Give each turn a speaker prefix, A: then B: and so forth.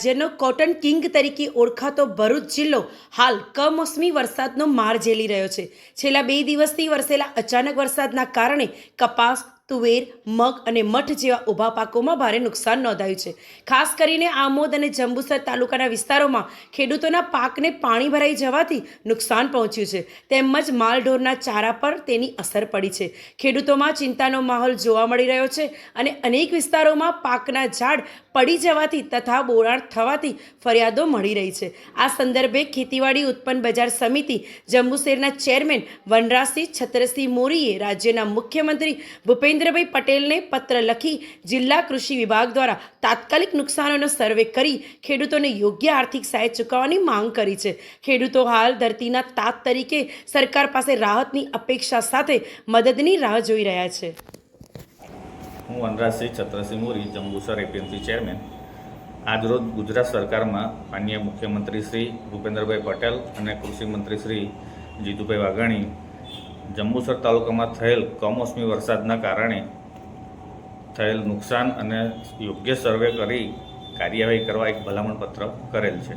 A: રાજ્યનો cotton king તરીકે ઓળખાતો ભરૂચ જિલ્લો હાલ કમોસમી વરસાદનો માર ઝેલી રહ્યો છે. છેલ્લા બે દિવસથી વરસેલા અચાનક વરસાદના કારણે કપાસ તુવેર, મગ અને મઠ જેવા ઊભા પાકોમાં ભારે નુકસાન નોંધાયું છે. ખાસ કરીને આમોદ અને જંબુસર તાલુકાના વિસ્તારોમાં ખેડૂતોના પાકને પાણી ભરાઈ જવાથી નુકસાન પહોંચ્યું છે. તેમજ માલઢોરના ચારા પર તેની અસર પડી છે. ખેડૂતોમાં ચિંતાનો માહોલ જોવા મળી રહ્યો છે અને અનેક વિસ્તારોમાં પાકના ઝાડ પડી જવાથી તથા બોરાણ થવાથી ફરિયાદો મળી રહી છે. આ સંદર્ભે ખેતીવાડી ઉત્પન્ન બજાર સમિતિ જંબુસેરના ચેરમેન વનરાજસિંહ છત્રસિંહ મોરીએ રાજ્યના મુખ્યમંત્રી ભૂપેન્દ્રભાઈ પટેલને પત્ર લખી જિલ્લા કૃષિ વિભાગ દ્વારા તાત્કાલિક નુકસાનોનો સર્વે કરી ખેડૂતોને યોગ્ય આર્થિક સહાય ચૂકવવાની માંગ કરી છે. ખેડૂતો હાલ ધરતીના તાત તરીકે સરકાર પાસે રાહતની અપેક્ષા સાથે મદદની રાહ જોઈ રહ્યા છે.
B: હું વનરાજસિંહ છત્રસિંહ મોરી, જંબુસર એપીએમસી ચેરમેન. આજરોજ ગુજરાત સરકારમાં માનનીય મુખ્યમંત્રી શ્રી ભૂપેન્દ્રભાઈ પટેલ અને કૃષિ મંત્રી શ્રી જીતુભાઈ વાઘાણી જંબુસર તાલુકામાં થયેલ કમોસમી વરસાદના કારણે થયેલ નુકસાન અને યોગ્ય સર્વે કરી કાર્યવાહી કરવા એક ભલામણ પત્ર કરેલ છે.